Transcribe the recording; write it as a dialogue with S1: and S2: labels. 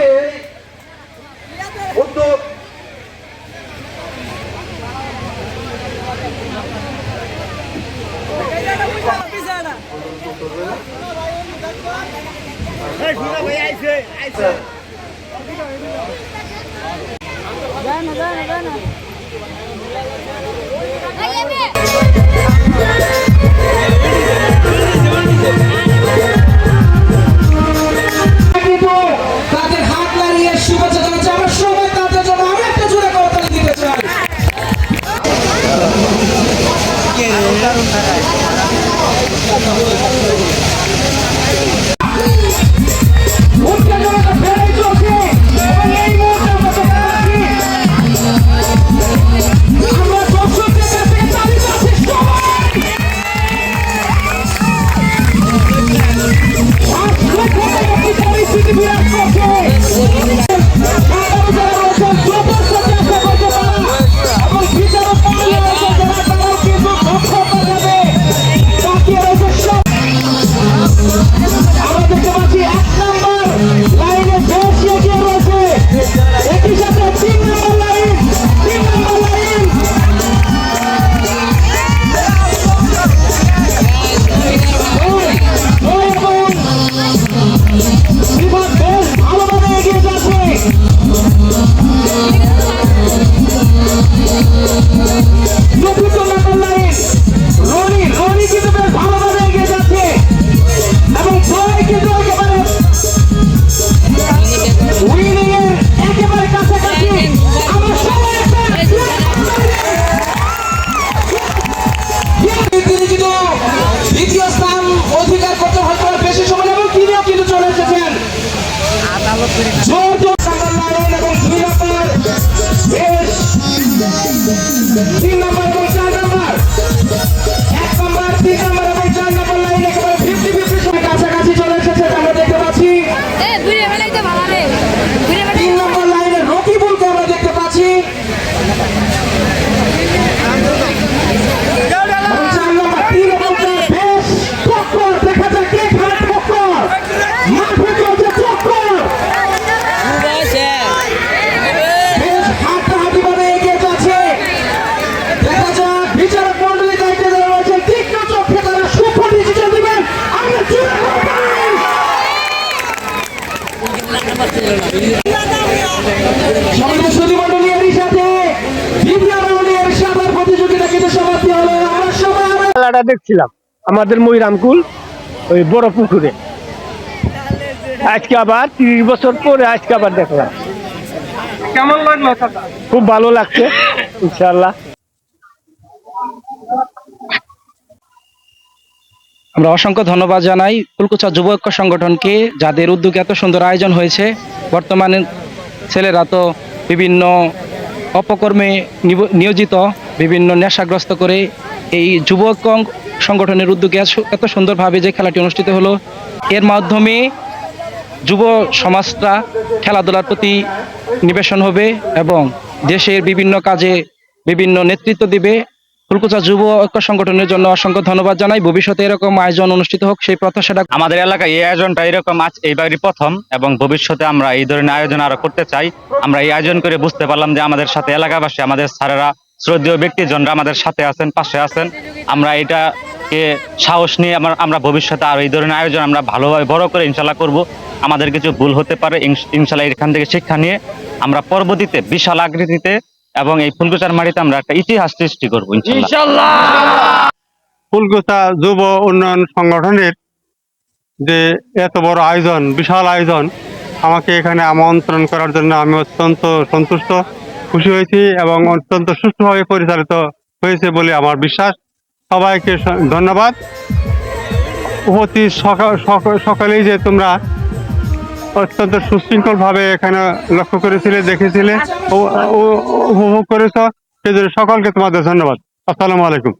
S1: আজকে উদ্যোগ। জানো জানো জানো। তিন নম্বর এবং চার নম্বর। এক নম্বর তিন নম্বর
S2: খেলাটা দেখছিলাম আমাদের ময়রামকুল ওই বড় পুকুরে। আজকে আবার তিরিশ বছর পরে আজকে আবার দেখলাম।
S3: কেমন লাগল
S2: খুব ভালো লাগছে ইনশাল্লাহ
S4: আমরা অসংখ্য ধন্যবাদ জানাই ফুলকুচা যুব ঐক্য সংগঠনকে যাদের উদ্যোগে এত সুন্দর আয়োজন হয়েছে। বর্তমানে ছেলেরা তো বিভিন্ন অপকর্মে নিব- নিয়োজিত বিভিন্ন নেশাগ্রস্ত করে এই যুবক সংগঠনের উদ্যোগে এত- সুন্দরভাবে যে খেলাটি অনুষ্ঠিত হলো, এর মাধ্যমে যুব সমাজটা খেলাধুলার প্রতি নিবেশন হবে এবং দেশের বিভিন্ন কাজে বিভিন্ন নেতৃত্ব দিবে। ফুলকুচা যুব ঐক্য সংগঠনের জন্য অসংখ্য ধন্যবাদ জানাই। ভবিষ্যতে এরকম আয়োজন অনুষ্ঠিত হোক, সেই প্রত্যাশাটা
S5: আমাদের এলাকায় এই আয়োজনটা এরকম আজ এইবারই প্রথম এবং ভবিষ্যতে আমরা এই ধরনের আয়োজন আরও করতে চাই। আমরা এই আয়োজন করে বুঝতে পারলাম যে আমাদের সাথে এলাকাবাসী, আমাদের স্যারেরা শ্রদ্ধেয় ব্যক্তিজনরা আমাদের সাথে আছেন, পাশে আছেন। আমরা এটাকে সাহস নিয়ে আমরা আমরা ভবিষ্যতে আরও এই ধরনের আয়োজন আমরা ভালোভাবে বড় করে ইনশাল্লাহ করব। আমাদের কিছু ভুল হতে পারে ইনশাল্লাহ এখান থেকে শিক্ষা নিয়ে আমরা পরবর্তীতে বিশাল আকৃতিতে এবং এই ফুলকুচার মাটিতে আমরা একটা ইতিহাস সৃষ্টি করব ইনশাল্লাহ!
S3: ফুলকুচা যুব উন্নয়ন সংগঠনের যে এত বড় আয়োজন, বিশাল আয়োজন, আমাকে এখানে আমন্ত্রণ করার জন্য আমি অত্যন্ত সন্তুষ্ট। খুশি হয়েছি এবং অত্যন্ত সুষ্ঠুভাবে পরিচালিত হয়েছে বলে আমার বিশ্বাস। সবাইকে ধন্যবাদ। অতি সকাল সক- সকালেই যে তোমরা অত্যন্ত সুশৃঙ্খলভাবে এখানে লক্ষ্য করেছিলে, দেখেছিলে উপভোগ করেছ সেজন্য সকলকে তোমাদের ধন্যবাদ। আসসালামু আলাইকুম।